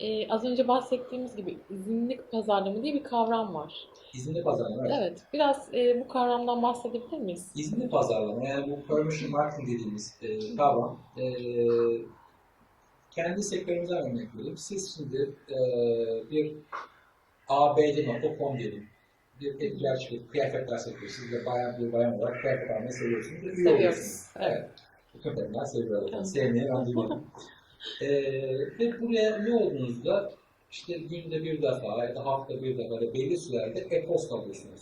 Ee, az önce bahsettiğimiz gibi izinli pazarlama diye bir kavram var. İzinli pazarlama. Evet. Evet, biraz e, bu kavramdan bahsedebilir miyiz? İzinli pazarlama yani bu permission marketing dediğimiz e, kavram e, kendi sektörümüzden örnek vereyim. Siz şimdi e, bir abd.com diyelim. Bir etkiler kıyafetler sektörü. Siz de bayan bir bayan olarak kıyafet almayı seviyorsunuz. Seviyoruz. oluyorsunuz. Evet. Bütün kadınlar seviyorlar. Evet. Sevmeye ben duymadım. E, ve buraya üye olduğunuzda işte günde bir defa ya da hafta bir defa da belli sürelerde e-posta alıyorsunuz.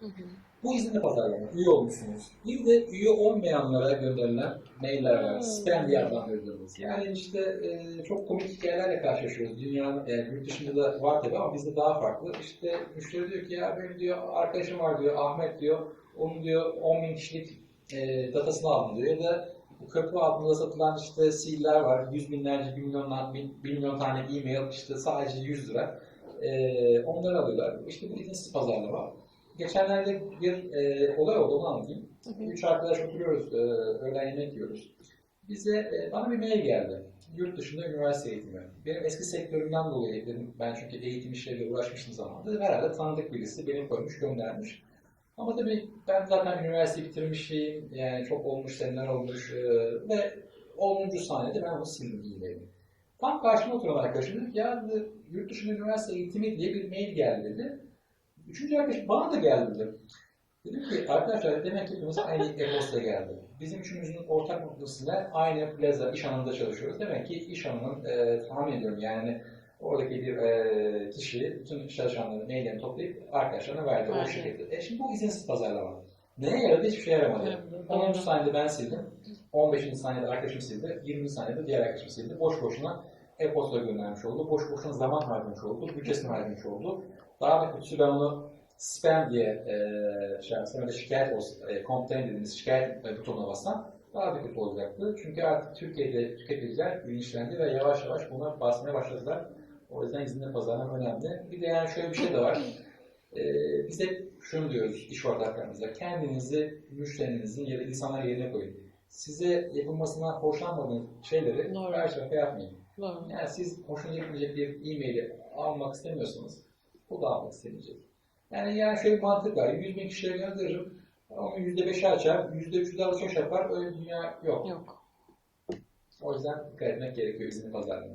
Hı hı. Bu izinli pazarlama, üye olmuşsunuz. Bir de üye olmayanlara gönderilen mailler var. Hmm. Spam diye adlandırdığımız. Yani işte e, çok komik hikayelerle karşılaşıyoruz. Dünyanın, yani yurt dışında da var tabii ama bizde daha farklı. İşte müşteri diyor ki ya benim diyor arkadaşım var diyor, Ahmet diyor. Onun diyor 10 bin kişilik e, datasını aldım diyor. Ya da köprü altında satılan işte siller var. Yüz binlerce, bir milyon, bin, bir milyon tane e-mail işte sadece 100 lira. E, onları alıyorlar. İşte bu izinsiz pazarlama. Geçenlerde bir e, olay oldu, onu anlatayım. Hı. Üç arkadaş oturuyoruz, e, öğlen yemek yiyoruz. Bize, e, bana bir mail geldi. Yurt dışında üniversite eğitimi. Benim eski sektörümden dolayı dedim, ben çünkü eğitim işleriyle uğraşmıştım zamanında. Herhalde tanıdık birisi beni koymuş, göndermiş. Ama tabii ben zaten üniversite bitirmişim, yani çok olmuş, seneler olmuş e, ve 10. saniyede ben sildim e-mailimi. Tam karşıma oturan arkadaşım dedi ya yurt dışında üniversite eğitimi diye bir mail geldi dedi. Üçüncü arkadaş bana da geldi dedi. Dedim ki arkadaşlar demek ki hepimiz aynı e-posta geldi. Bizim üçümüzün ortak noktası ne? Aynı plaza iş anında çalışıyoruz. Demek ki iş anının e, tahmin ediyorum yani oradaki bir e, kişi bütün çalışanların maillerini toplayıp arkadaşlarına verdi o Verdi. şekilde. E şimdi bu izinsiz pazarlama. Neye yaradı? Hiçbir şey yaramadı. Evet, 10. doğru. saniyede ben sildim. 15. saniyede arkadaşım sildi. 20. saniyede diğer arkadaşım sildi. Boş boşuna e-posta göndermiş oldu. Boş boşuna zaman harcamış oldu. Bütçesini harcamış oldu. Daha da kötüsü ben onu spam diye e, şey yapsam şikayet olsun, e, complaint dediğimiz şikayet butonuna bassam daha da kötü olacaktı. Çünkü artık Türkiye'de tüketiciler bilinçlendi ve yavaş yavaş buna basmaya başladılar. O yüzden izinli pazarlama önemli. Bir de yani şöyle bir şey de var. E, biz hep şunu diyoruz iş ortaklarımızda. Kendinizi müşterinizin ya da insanlar yerine koyun. Size yapılmasına hoşlanmadığınız şeyleri Doğru. karşı tarafa yapmayın. Doğru. Yani siz hoşuna gitmeyecek bir e-maili almak istemiyorsanız o da almak istemeyecek. Yani yani şöyle bir mantık var. 100 bin kişiye gönderirim. Ama %5'i açar, %3'ü alışveriş yapar. Öyle bir dünya yok. Yok. O yüzden dikkat etmek gerekiyor izinli pazarlama.